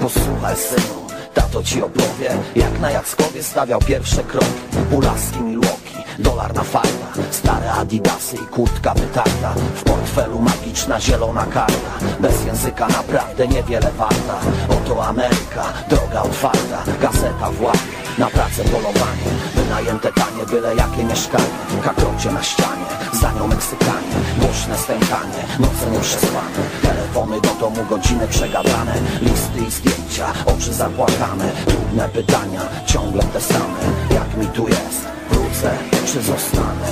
Posłuchaj synu, tato ci opowie Jak na Jackowie stawiał pierwsze kroki. Pulaski Milwaukee, dolar na fajna Stare adidasy i kurtka wytarta W portfelu magiczna zielona karta. Bez języka naprawdę niewiele warta. Oto Ameryka, droga otwarta. Gazeta w łapie, na pracę polowanie. Wynajęte tanie, byle jakie mieszkanie. Kakrocie na ścianie, za nią Głośne stękanie, noce nieprzespane Telefony do domu, godziny przegadane. Listy i zdjęcia, oczy zapłakane. Trudne pytania, ciągle te same. Jak mi tu jest, wrócę czy zostanę?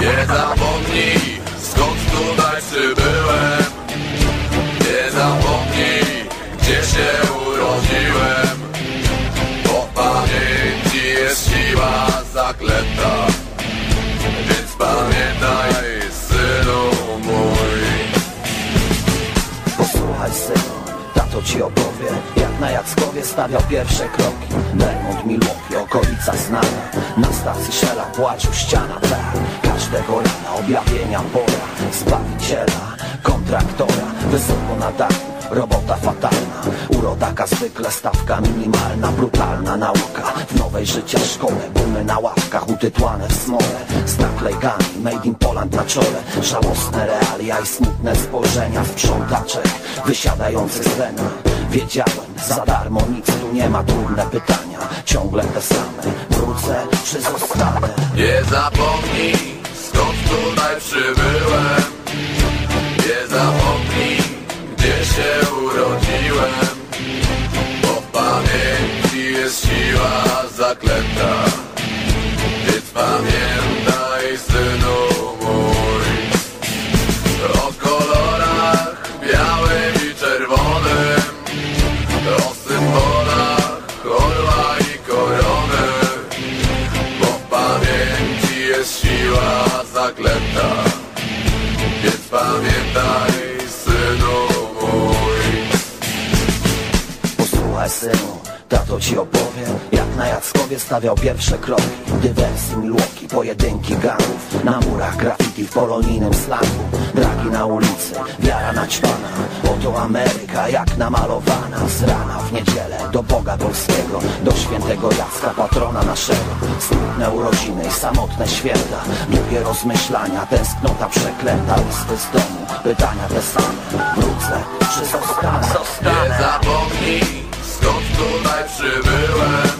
Nie zapomnij, stawiał pierwsze kroki. Belmont, Milwaukee, okolica znana. Na stacji Shella płacił ściana tak Każdego rana objawienia pora. Zbawiciela, kontraktora. Wysoko na dachu, robota fatalna. Urodaka zwykle stawka minimalna. Brutalna nauka. W nowej życia szkole Bumy na ławkach utytłane w smole. Naklejkami made in Poland na czole. Żałosne realia i smutne spojrzenia Sprzątaczek wysiadających z rena Wiedziałem, za darmo nic tu nie ma Trudne pytania, ciągle te same. Wrócę czy zostanę? Nie zapomnij, skąd tutaj przybyłem. Nie zapomnij, gdzie się urodziłem O symbolach orła i korony. W pamięci jest siła zaklęta. Więc pamiętaj, synu mój. Posłuchaj synu, tato ci opowie Jak na Jackowie stawiał pierwsze kroki Dywersji Milwaukee, pojedynki gangów Na murach graffiti w polonijnym slangu Dragi na ulicy, wiara naćpana Oto Ameryka jak namalowana. Z rana w niedzielę do Boga Polskiego Do świętego Jacka, patrona naszego. Smutne urodziny i samotne święta. Długie rozmyślania, tęsknota przeklęta Listy z domu, pytania te same. Wrócę, czy zostanę? Nie zapomnij, skąd tutaj przybyłem